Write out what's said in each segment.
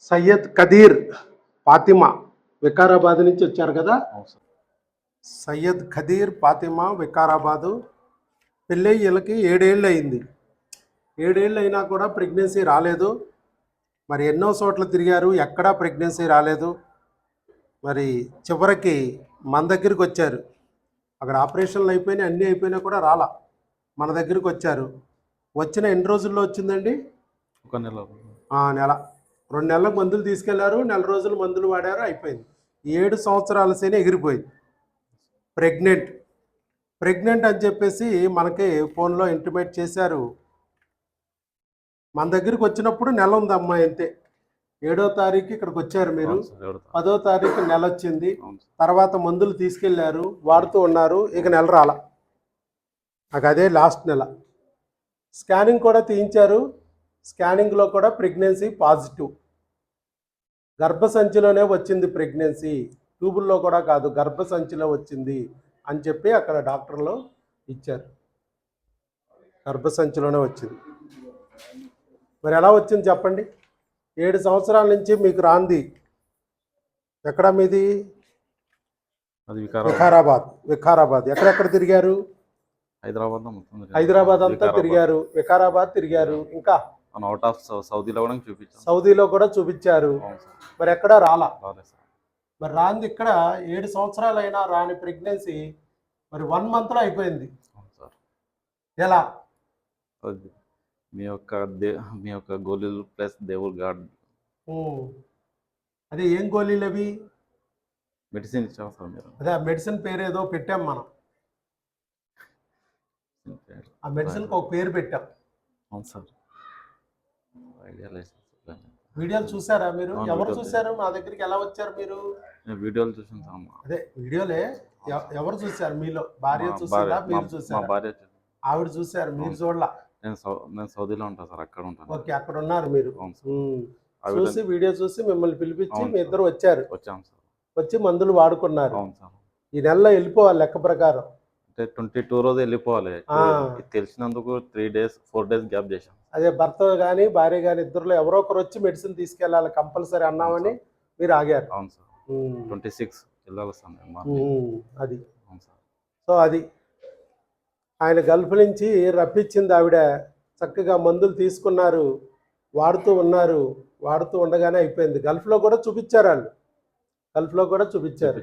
సయ్యద్ కదీర్ ఫాతిమా. వికారాబాద్ నుంచి వచ్చారు కదా? సయ్యద్ ఖదీర్ ఫాతిమా వికారాబాదు పెళ్ళి వీళ్ళకి ఏడేళ్ళు అయింది ఏడేళ్ళు అయినా కూడా ప్రెగ్నెన్సీ రాలేదు. మరి ఎన్నో చోట్ల తిరిగారు ఎక్కడా ప్రెగ్నెన్సీ రాలేదు. మరి చివరికి మన దగ్గరికి వచ్చారు. అక్కడ ఆపరేషన్లు అయిపోయినాయి అన్నీ అయిపోయినా కూడా రాలా. మన దగ్గరికి వచ్చారు. వచ్చిన ఎన్ని రోజుల్లో వచ్చిందండి? ఒక నెల. ఆ, నెల. రెండు నెలలకు మందులు తీసుకెళ్ళారు నెల రోజులు మందులు వాడారు అయిపోయింది. ఏడు సంవత్సరాల సేనే ఎగిరిపోయింది. ప్రెగ్నెంట్. ప్రెగ్నెంట్ అని చెప్పేసి మనకి ఫోన్లో ఇంటిమేట్ చేశారు. మన దగ్గరికి వచ్చినప్పుడు నెల ఉంది అమ్మాయి అంతే. ఏడో తారీఖు ఇక్కడికి వచ్చారు మీరు? పదో తారీఖు నెల వచ్చింది. తర్వాత మందులు తీసుకెళ్ళారు వాడుతూ ఉన్నారు ఇక నెల రాల. నాకు అదే లాస్ట్ నెల. స్కానింగ్ కూడా తీయించారు. స్కానింగ్లో కూడా ప్రెగ్నెన్సీ పాజిటివ్. గర్భసంచిలోనే వచ్చింది ప్రెగ్నెన్సీ. ట్యూబుల్లో కూడా కాదు గర్భసంచిలో వచ్చింది అని చెప్పి అక్కడ డాక్టర్లు ఇచ్చారు. గర్భసంచిలోనే వచ్చింది. మరి ఎలా వచ్చింది చెప్పండి? ఏడు సంవత్సరాల నుంచి మీకు రాంది. ఎక్కడ మీది? వికారాబాద్. వికారాబాద్. ఎక్కడెక్కడ తిరిగారు? హైదరాబాద్. హైదరాబాద్ అంతా. తిరిగారు. వికారాబాద్ తిరిగారు. ఇంకా? మనం అవుట్ ఆఫ్ సౌదీలో కూడా చూపించాం. సౌదీలో కూడా చూపించారు. మరి ఎక్కడ రాలా? మరి రాంది ఇక్కడ ఏడు సంవత్సరాలైనా రాని ప్రెగ్నెన్సీ మరి వన్ మంత్లో అయిపోయింది. ఎలా? మీ యొక్క దే మీ యొక్క గోళీలు ప్లస్ దేవుడు గాడ్. అదే ఏం గోళీలు అవి? మెడిసిన్ సార్ మీరు. అదే ఆ మెడిసిన్ పేరు ఏదో పెట్టాం మనం. ఆ మెడిసిన్కి ఒక పేరు పెట్టాం. అవును సార్. Idea sir. వీడియోలు చూసారా మీరు? ఎవరు. చూసారు మా దగ్గరికి ఎలా వచ్చారు మీరు? వీడియోలు మా- అదే వీడియోలే. ఎవ- ఎవరు చూసారు మీలో? భార్య చూసారా మీరు చూసారా భార్య. ఆవిడ చూసారు మీరు. చూడలా? నేను నేను సౌదీలో ఉంటాను సార్ అక్కడ ఉంటాను. ఓకే అక్కడ ఉన్నారు మీరు. చూసి వీడియో చూసి మిమ్మల్ని పిలిపించి మీ. ఇద్దరు వచ్చారు. వచ్చాం సార్. వచ్చి మందులు వాడుకున్నారు. అవును సార్. ఈ నెలలో వెళ్ళిపోవాలి లెక్క ప్రకారం. అంటే ట్వంటీ టూ రోజు వెళ్ళిపోవాలి. ఇది తెలిసినందుకు three days four days gap చేశాం. అదే భర్త కానీ భార్య కానీ ఇద్దరులో ఎవరో ఒకరు వచ్చి మెడిసిన్ తీసుకెళ్ళాలి కంపల్సరీ అన్నామని మీరు ఆగారు. అవును సార్. Twenty six. ఉమ్. అది. అవును సార్. సో అది. ఆయన గల్ఫ్ నుంచి రప్పించింది ఆవిడ. చక్కగా మందులు తీసుకున్నారు. వాడుతూ ఉన్నారు. వాడుతూ ఉండగానే అయిపోయింది. గల్ఫ్లో కూడా చూపించారు వాళ్ళు. గల్ఫ్లో కూడా చూపించారు.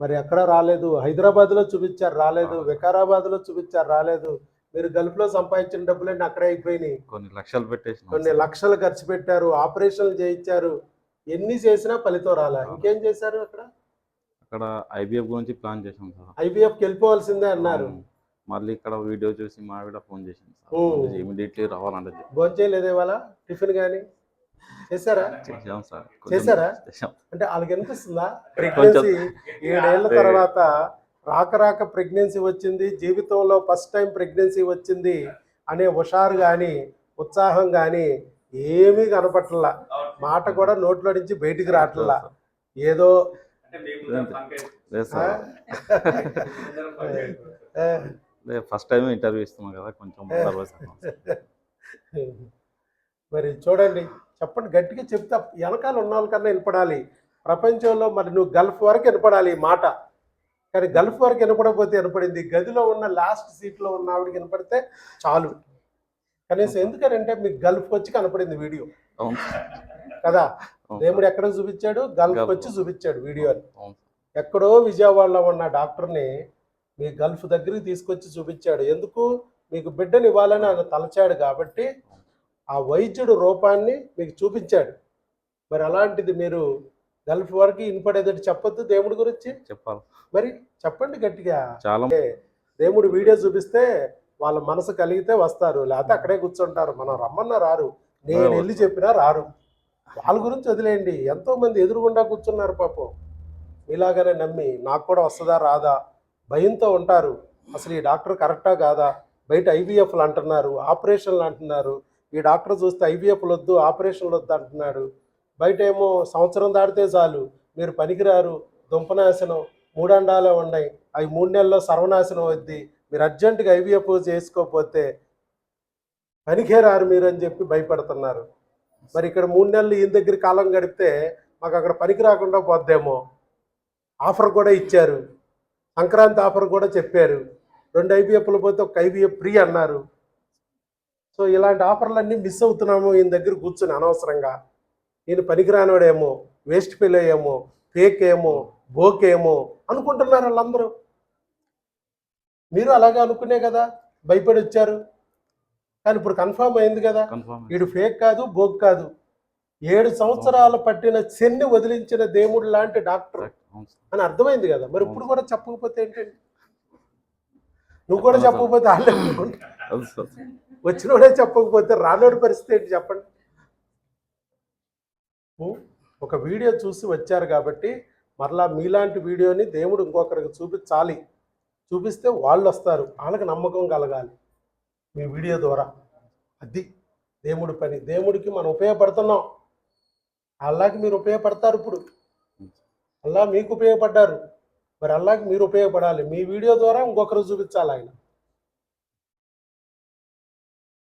మరి ఎక్కడ రాలేదు? హైదరాబాద్లో చూపించారు రాలేదు. వికారాబాద్లో చూపించారు రాలేదు. మీరు గల్ఫ్లో సంపాదించిన డబ్బులన్నీ అక్కడే అయిపోయినాయి. కొన్ని లక్షలు పెట్టేసిన కొన్ని లక్షలు ఖర్చు పెట్టారు ఆపరేషన్లు చేయించారు. ఎన్ని చేసినా ఫలితం రాలా. ఇంకేం చేశారు అక్కడ? అక్కడ ఐబిఎఫ్ గురించి ప్లాన్ చేశాం సార్. ఐబీఎఫ్కి వెళ్ళిపోవాల్సిందే అన్నారు. మళ్ళీ ఇక్కడ వీడియో చూసి మా ఆవిడ ఫోన్ చేసింది. సార్. ఇమీడియట్లీ రావాలంటే భోంచేయలేదు ఇవాళ? టిఫిన్ కానీ చేశారా? చేసాం సార్. చేశారా? అంటే వాళ్ళకి అనిపిస్తుందా? ప్రెగ్నెన్సీ ఏడేళ్ళ. తర్వాత రాక రాక ప్రెగ్నెన్సీ వచ్చింది జీవితంలో ఫస్ట్ టైం ప్రెగ్నెన్సీ వచ్చింది అనే హుషారు కానీ ఉత్సాహం కానీ ఏమీ కనపట్లా. మాట కూడా నోట్లో నుంచి బయటికి రావట్లా ఏదో ఫస్ట్ టైం ఇంటర్వ్యూ ఇస్తున్నాం కదా కొంచెం. మరి చూడండి. చెప్పండి గట్టిగా చెప్తా. వెనకాల ఉన్న వాళ్ళకన్నా వినపడాలి. ప్రపంచంలో మరి నువ్వు గల్ఫ్ వరకు వినపడాలి ఈ మాట. కానీ గల్ఫ్ వరకు వినపడకపోతే వినపడింది. గదిలో ఉన్న లాస్ట్ సీట్లో ఉన్న ఆవిడకి వినపడితే చాలు. కనీసం ఎందుకనంటే మీకు గల్ఫ్ వచ్చి కనపడింది వీడియో. కదా? దేవుడు ఎక్కడ చూపించాడు? గల్ఫ్. వచ్చి చూపించాడు వీడియోని అవును. ఎక్కడో విజయవాడలో ఉన్న డాక్టర్ని మీ గల్ఫ్ దగ్గరికి తీసుకొచ్చి చూపించాడు. ఎందుకు? మీకు బిడ్డని ఇవ్వాలని ఆయన తలచాడు కాబట్టి ఆ వైద్యుడు రూపాన్ని మీకు చూపించాడు. మరి అలాంటిది మీరు గల్ఫ్ వరకు ఇన్పడేది చెప్పొద్దు దేవుడి గురించి? చెప్పాలి. మరి చెప్పండి గట్టిగా. చాలా దేవుడు వీడియో చూపిస్తే వాళ్ళ మనసు కలిగితే వస్తారు. లేకపోతే అక్కడే కూర్చుంటారు. మనం రమ్మన్నా రారు. నేను వెళ్ళి చెప్పినా రారు. వాళ్ళ గురించి వదిలేయండి. ఎంతో మంది ఎదురుగుండా కూర్చున్నారు పాపం. మీలాగానే నమ్మి నాకు కూడా వస్తుందా రాదా? భయంతో ఉంటారు. అసలు ఈ డాక్టర్ కరెక్టా కాదా? బయట ఐవీఎఫ్లు అంటున్నారు. ఆపరేషన్లు అంటున్నారు. ఈ డాక్టర్ చూస్తే ఐవీఎఫ్లు వద్దు ఆపరేషన్లు వద్దు అంటున్నాడు. బయట ఏమో సంవత్సరం దాటితే చాలు మీరు పనికిరారు దుంపనాశనం మూడండాలే ఉన్నాయి. అవి మూడు నెలల్లో సర్వనాశనం వద్ది మీరు అర్జెంటుగా ఐవీఎఫ్ చేసుకోకపోతే పనికిరారు మీరు అని చెప్పి భయపడుతున్నారు. మరి ఇక్కడ మూడు నెలలు ఈయన దగ్గర కాలం గడిపితే మాకు అక్కడ పనికి రాకుండా పోద్దేమో. ఆఫర్ కూడా ఇచ్చారు. సంక్రాంతి ఆఫర్ కూడా చెప్పారు. రెండు ఐబీఎఫ్లు పోతే ఒక ఐబీఎఫ్ ఫ్రీ అన్నారు. సో ఇలాంటి ఆఫర్లన్నీ మిస్ అవుతున్నాము ఈయన దగ్గర కూర్చుని అనవసరంగా. ఈయన పనికిరానోడేమో వేస్ట్ ఫెయిల్ ఏమో ఫేక్ ఏమో బోక్ ఏమో అనుకుంటున్నారు వాళ్ళందరూ. మీరు అలాగే అనుకునే కదా భయపడి వచ్చారు కానీ ఇప్పుడు కన్ఫర్మ్ అయింది కదా వీడు ఫేక్ కాదు బోక్ కాదు. ఏడు సంవత్సరాలు పట్టిన శన్ని వదిలించిన దేవుడు లాంటి డాక్టర్. అని అర్థమైంది కదా మరి ఇప్పుడు కూడా చెప్పకపోతే ఏంటండి? నువ్వు కూడా చెప్పకపోతే వాళ్ళే వచ్చినోడే చెప్పకపోతే రానోడి పరిస్థితి ఏంటి చెప్పండి? ఒక వీడియో చూసి వచ్చారు కాబట్టి మరలా మీలాంటి వీడియోని దేవుడు ఇంకొకరికి చూపించాలి. చూపిస్తే వాళ్ళు వస్తారు. వాళ్ళకి నమ్మకం కలగాలి మీ వీడియో ద్వారా. అది దేవుడి పని. దేవుడికి మనం ఉపయోగపడుతున్నాం. అల్లాకి మీరు ఉపయోగపడతారు ఇప్పుడు. అల్లా మీకు ఉపయోగపడ్డారు. మరి అల్లాకి మీరు ఉపయోగపడాలి. మీ వీడియో ద్వారా ఇంకొకరు చూపించాలి ఆయన.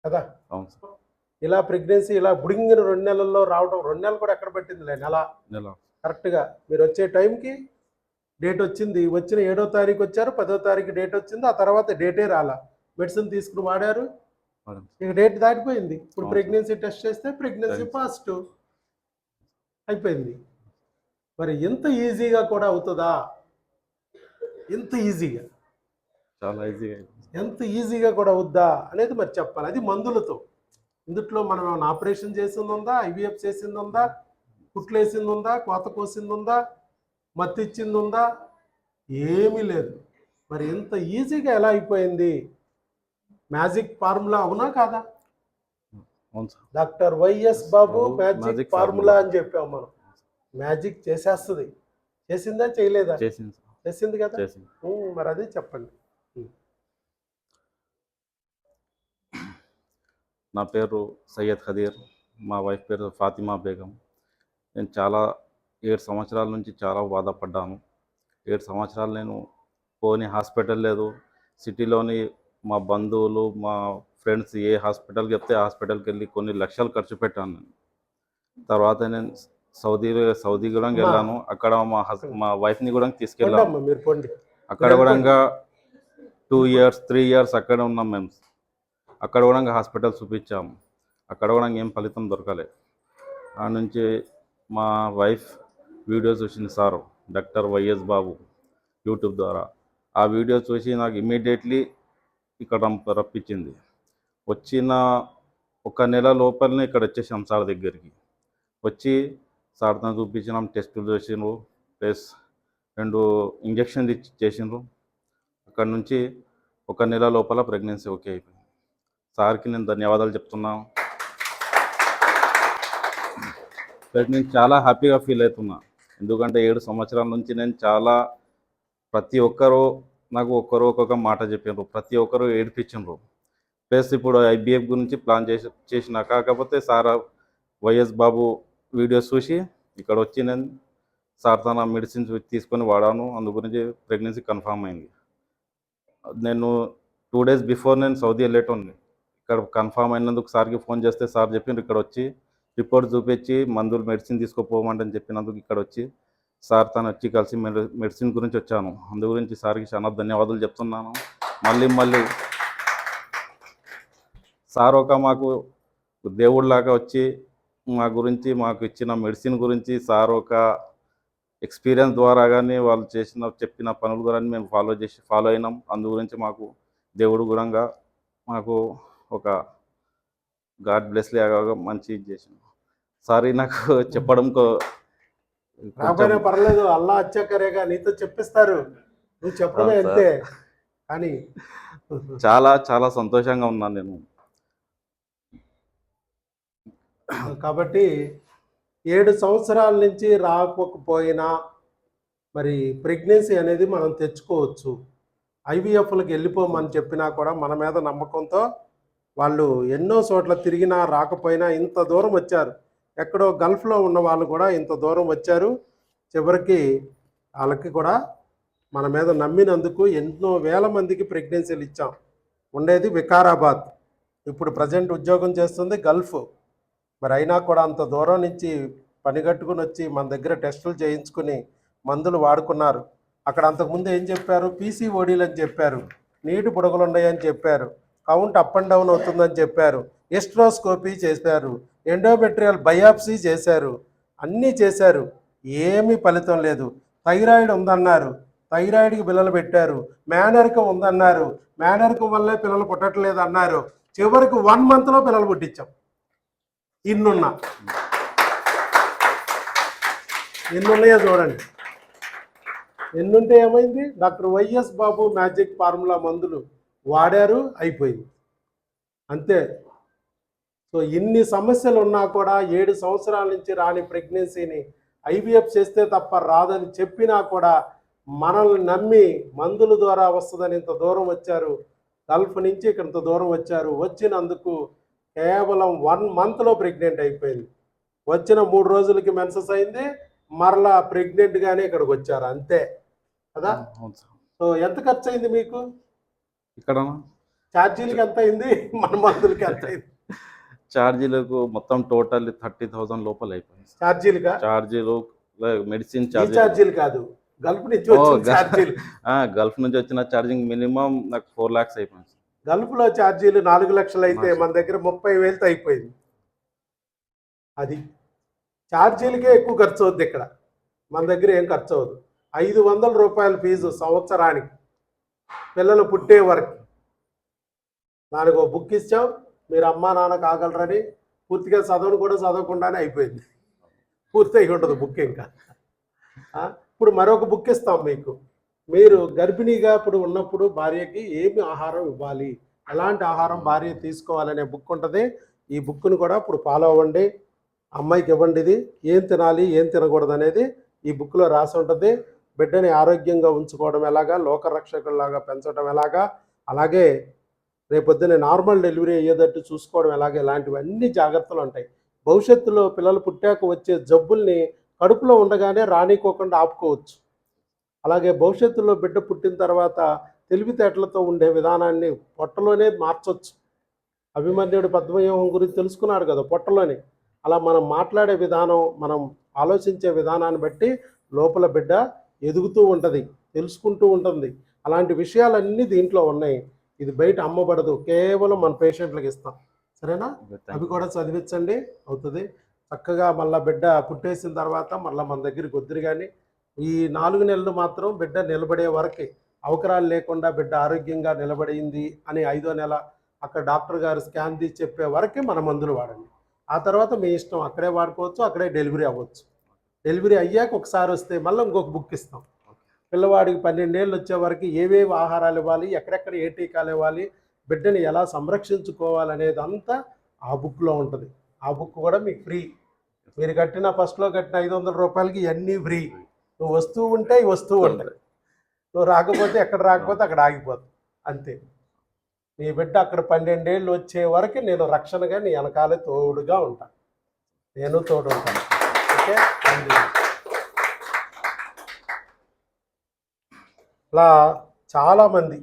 కదా? అవును. సార్ ఇలా ప్రెగ్నెన్సీ ఇలా బుడింగిన రెండు నెలల్లో రావడం రెండు నెలలు కూడా ఎక్కడ పట్టిందిలే నెల. నెల. కరెక్ట్గా. మీరు వచ్చే టైంకి డేట్ వచ్చింది. వచ్చిన ఏడో తారీఖు వచ్చారు పదో తారీఖు డేట్ వచ్చింది ఆ తర్వాత డేటే రాలా. మెడిసిన్ తీసుకుని వాడారు. ఇక డేట్ దాటిపోయింది. ఇప్పుడు. ప్రెగ్నెన్సీ టెస్ట్ చేస్తే ప్రెగ్నెన్సీ. పాజిటివ్ అయిపోయింది. మరి ఎంత ఈజీగా కూడా అవుతుందా? ఎంత ఈజీగా. చాలా ఈజీగా ఎంత ఈజీగా కూడా అవుద్దా అనేది మరి చెప్పాలి. అది మందులతో. ఇందుట్లో మనం ఏమైనా ఆపరేషన్ చేసింది ఉందా ఐవీఎఫ్ చేసింది ఉందా కుట్లు వేసింది ఉందా కోత కోసింది ఉందా మత్తు ఇచ్చింది ఉందా ఏమీ లేదు. మరి ఇంత ఈజీగా ఎలా అయిపోయింది? మ్యాజిక్ ఫార్ములా అవునా కాదా? Doctor YS Babu magic formula. అని చెప్పాం మనం. మ్యాజిక్ చేసేస్తుంది. చేసిందా? చేయలేదా? చేసింది కదా? మరి అదే చెప్పండి. నా పేరు సయ్యద్ ఖదీర్. మా వైఫ్ పేరు ఫాతిమా బేగం. నేను చాలా ఏడు సంవత్సరాల నుంచి చాలా బాధపడ్డాను. ఏడు సంవత్సరాలు నేను పోని హాస్పిటల్ లేదు. సిటీలోని మా బంధువులు మా ఫ్రెండ్స్ ఏ హాస్పిటల్కి చెప్తే హాస్పిటల్కి వెళ్ళి కొన్ని లక్షలు ఖర్చు పెట్టాను నేను. తర్వాత నేను సౌదీ సౌదీ కూడా వెళ్ళాను. అక్కడ మా హస్ మా వైఫ్ని కూడా తీసుకెళ్ళాను అక్కడ కూడా టూ ఇయర్స్ త్రీ ఇయర్స్ అక్కడ ఉన్నాం మేము. అక్కడ కూడా హాస్పిటల్ చూపించాము. అక్కడ కూడా ఏం ఫలితం దొరకలే. ఆ నుంచి మా వైఫ్ వీడియో చూసింది sir doctor YS Babu YouTube ద్వారా. ఆ వీడియో చూసి నాకు ఇమీడియట్లీ ఇక్కడ రప్పించింది. వచ్చిన ఒక నెల లోపలనే ఇక్కడ వచ్చేసాం సార్ దగ్గరికి. వచ్చి సార్తో చూపించినాం టెస్టులు చేసినారు ప్లస్ రెండు ఇంజక్షన్ ఇచ్చి చేసిండ్రు. అక్కడ నుంచి ఒక నెల లోపల ప్రెగ్నెన్సీ ఓకే అయిపోయింది. సార్కి నేను ధన్యవాదాలు చెప్తున్నాను బట్ నేను చాలా హ్యాపీగా ఫీల్ అవుతున్నా. ఎందుకంటే ఏడు సంవత్సరాల నుంచి నేను చాలా ప్రతి ఒక్కరు నాకు ఒక్కరు ఒక్కొక్క మాట చెప్పినారు. ప్రతి ఒక్కరు ఏడిపించారు ప్లస్ ఇప్పుడు ఐబిఎఫ్ గురించి ప్లాన్ చేసి చేసిన కాకపోతే సార్ వైఎస్ బాబు వీడియోస్ చూసి ఇక్కడ వచ్చి నేను సార్ తన మెడిసిన్స్ తీసుకొని వాడాను. అందు గురించి ప్రెగ్నెన్సీ కన్ఫర్మ్ అయింది. నేను టూ డేస్ బిఫోర్ నేను సౌదీ వెళ్ళేటోని ఇక్కడ కన్ఫామ్ అయినందుకు సార్కి ఫోన్ చేస్తే సార్ చెప్పిండ్రు ఇక్కడ వచ్చి రిపోర్ట్ చూపించి మందులు మెడిసిన్ తీసుకోపోమంటని చెప్పినందుకు ఇక్కడ వచ్చి సార్ తను వచ్చి కలిసి మెడిసిన్ గురించి వచ్చాను. అందు గురించి సార్కి చాలా ధన్యవాదాలు చెప్తున్నాను. మళ్ళీ మళ్ళీ సార్ ఒక మాకు దేవుడిలాగా వచ్చి మా గురించి మాకు ఇచ్చిన మెడిసిన్ గురించి సార్ ఒక ఎక్స్పీరియన్స్ ద్వారా కానీ వాళ్ళు చేసిన చెప్పిన పనులు కూడా మేము ఫాలో చేసి ఫాలో అయినాం. అందు గురించి మాకు దేవుడు గుణంగా మాకు ఒక గాడ్ బ్లెస్ లాగా మంచి ఇది చేసిండు. సారీ నాకు చెప్పడం కొంచెం పర్లేదు అల్లా అచ్చాకరేగా నీతో చెప్పిస్తారు. నువ్వు చెప్పడమే అంతే. కానీ చాలా చాలా సంతోషంగా ఉన్నాను నేను. కాబట్టి ఏడు సంవత్సరాల నుంచి రాకపోయినా మరి ప్రెగ్నెన్సీ అనేది మనం తెచ్చుకోవచ్చు. ఐవీఎఫ్లకు వెళ్ళిపోమని చెప్పినా కూడా మన మీద నమ్మకంతో వాళ్ళు ఎన్నో చోట్ల తిరిగినా రాకపోయినా ఇంత దూరం వచ్చారు. ఎక్కడో గల్ఫ్లో ఉన్న వాళ్ళు కూడా ఇంత దూరం వచ్చారు. చివరికి వాళ్ళకి కూడా మన మీద నమ్మినందుకు ఎన్నో వేల మందికి ప్రెగ్నెన్సీలు ఇచ్చాం. ఉండేది వికారాబాద్. ఇప్పుడు ప్రజెంట్ ఉద్యోగం చేస్తుంది గల్ఫ్. మరి అయినా కూడా అంత దూరం నుంచి పని కట్టుకుని వచ్చి మన దగ్గర టెస్టులు చేయించుకుని మందులు వాడుకున్నారు. అక్కడ అంతకుముందు ఏం చెప్పారు? పీసీఓడీలు అని చెప్పారు. నీటి బుడగలు ఉన్నాయని చెప్పారు. కౌంట్ అప్ అండ్ డౌన్ అవుతుందని చెప్పారు. ఎస్ట్రోస్కోపీ చేశారు. ఎండోమెట్రియల్ బయాప్సీ చేశారు. అన్నీ చేశారు. ఏమీ ఫలితం లేదు. థైరాయిడ్ ఉందన్నారు. థైరాయిడ్కి పిల్లలు పెట్టారు. మేనరికం ఉందన్నారు. మేనరికం వల్లే పిల్లలు పుట్టట్లేదు అన్నారు. చివరికి వన్ మంత్లో పిల్లలు పుట్టించాం. ఇన్నున్నా. ఎన్నున్నాయో చూడండి. ఎన్నుంటే ఏమైంది? Doctor YS Babu magic formula మందులు. వాడారు అయిపోయింది. అంతే. సో ఇన్ని సమస్యలు ఉన్నా కూడా ఏడు సంవత్సరాల నుంచి రాని ప్రెగ్నెన్సీని ఐవీఎఫ్ చేస్తే తప్ప రాదని చెప్పినా కూడా మనల్ని నమ్మి మందుల ద్వారా వస్తుందని ఇంత దూరం వచ్చారు. గల్ఫ్ నుంచి ఇంత దూరం వచ్చారు. వచ్చినందుకు కేవలం వన్ మంత్లో ప్రెగ్నెంట్ అయిపోయింది. వచ్చిన మూడు రోజులకి మెన్సెస్ అయింది. మరలా ప్రెగ్నెంట్గానే ఇక్కడికి వచ్చారు. అంతే. కదా? సో ఎంత ఖర్చు అయింది మీకు? ఇక్కడ? ఛార్జీలకి ఎంత అయింది? మన మందులకి ఎంత అయింది? ఛార్జీలకు మొత్తం టోటల్ థర్టీ థౌసండ్ లోపల అయిపోయింది ఛార్జీలుగా? ఛార్జీలు మెడిసిన్ ఛార్జీలు. కాదు. గల్ఫ్ నుంచి గల్ఫ్ నుంచి వచ్చిన ఛార్జింగ్ మినిమం నాకు ఫోర్ లాక్స్ అయిపోయింది. గల్ఫ్లో ఛార్జీలు నాలుగు లక్షలు అయితే. మన దగ్గర ముప్పై వేలతో అయిపోయింది. అది. ఛార్జీలకే ఎక్కువ ఖర్చు అవుద్ది ఇక్కడ. మన దగ్గర ఏం ఖర్చు అవ్వదు. ఐదు వందల రూపాయల ఫీజు సంవత్సరానికి. పిల్లలు పుట్టే వరకు. దానికి ఒక బుక్ ఇచ్చాం. మీరు అమ్మా నాన్న కాగలరని పూర్తిగా చదవను కూడా చదవకుండానే అయిపోయింది. పూర్తి అయి ఉండదు బుక్ ఇంకా. ఇప్పుడు మరొక బుక్ ఇస్తాం మీకు. మీరు గర్భిణీగా ఇప్పుడు ఉన్నప్పుడు భార్యకి ఏమి ఆహారం ఇవ్వాలి? ఎలాంటి ఆహారం భార్య తీసుకోవాలనే బుక్ ఉంటుంది. ఈ బుక్ను కూడా ఇప్పుడు ఫాలో అవ్వండి. అమ్మాయికి ఇవ్వండి ఇది. ఏం తినాలి ఏం తినకూడదు అనేది ఈ బుక్లో రాసి ఉంటుంది. బిడ్డని ఆరోగ్యంగా ఉంచుకోవడం ఎలాగా? లోకరక్షకుల్లాగా పెంచడం ఎలాగా? అలాగే రేపొద్దున నార్మల్ డెలివరీ అయ్యేటట్టు చూసుకోవడం ఎలాగే? ఇలాంటివన్నీ జాగ్రత్తలు ఉంటాయి. భవిష్యత్తులో పిల్లలు పుట్టాక వచ్చే జబ్బుల్ని కడుపులో ఉండగానే రానికోకుండా ఆపుకోవచ్చు. అలాగే భవిష్యత్తులో బిడ్డ పుట్టిన తర్వాత తెలివితేటలతో ఉండే విధానాన్ని పొట్టలోనే మార్చొచ్చు. అభిమన్యుడు పద్మవ్యూహం గురించి తెలుసుకున్నాడు కదా పొట్టలోనే. అలా మనం మాట్లాడే విధానం మనం ఆలోచించే విధానాన్ని బట్టి లోపల బిడ్డ ఎదుగుతూ ఉంటుంది తెలుసుకుంటూ ఉంటుంది. అలాంటి విషయాలన్నీ దీంట్లో ఉన్నాయి. ఇది బయట అమ్మబడదు కేవలం మన పేషెంట్లకు ఇస్తాం. సరేనా? అవి కూడా చదివించండి అవుతుంది. చక్కగా మళ్ళీ బిడ్డ పుట్టేసిన తర్వాత మళ్ళీ మన దగ్గరికి వద్దురు కానీ ఈ నాలుగు నెలలు మాత్రం బిడ్డ నిలబడే వరకే అవకరాలు లేకుండా బిడ్డ ఆరోగ్యంగా నిలబడింది అని ఐదో నెల అక్కడ డాక్టర్ గారు స్కాన్ తీసి చెప్పే వరకే మన మందులు వాడండి. ఆ తర్వాత మీ ఇష్టం అక్కడే వాడుకోవచ్చు అక్కడే డెలివరీ అవ్వచ్చు. డెలివరీ అయ్యాక ఒకసారి వస్తే మళ్ళీ ఇంకొక బుక్ ఇస్తాం. పిల్లవాడికి పన్నెండేళ్ళు వచ్చే వరకు ఏవేవి ఆహారాలు ఇవ్వాలి ఎక్కడెక్కడ ఏ టీకాలు ఇవ్వాలి బిడ్డని ఎలా సంరక్షించుకోవాలనేది అంతా ఆ బుక్లో ఉంటుంది. ఆ బుక్ కూడా మీకు ఫ్రీ. మీరు కట్టిన ఫస్ట్లో కట్టిన ఐదు వందల రూపాయలకి ఇవన్నీ ఫ్రీ. నువ్వు వస్తూ ఉంటే వస్తూ ఉంటాయి. నువ్వు రాకపోతే ఎక్కడ రాకపోతే అక్కడ ఆగిపోతుంది అంతే. నీ బిడ్డ అక్కడ పన్నెండేళ్ళు వచ్చే వరకు నేను రక్షణగా నీ వెనకాలే తోడుగా ఉంటాను నేను తోడు ఉంటాను ఓకే. ఇలా చాలామంది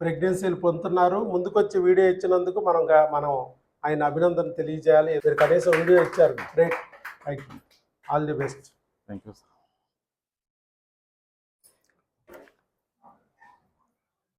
ప్రెగ్నెన్సీలు పొందుతున్నారు. ముందుకొచ్చి వీడియో ఇచ్చినందుకు మనం మనం ఆయన అభినందన తెలియజేయాలి. మీరు కనీసం వీడియో ఇచ్చారు. Great you all the best thank you sir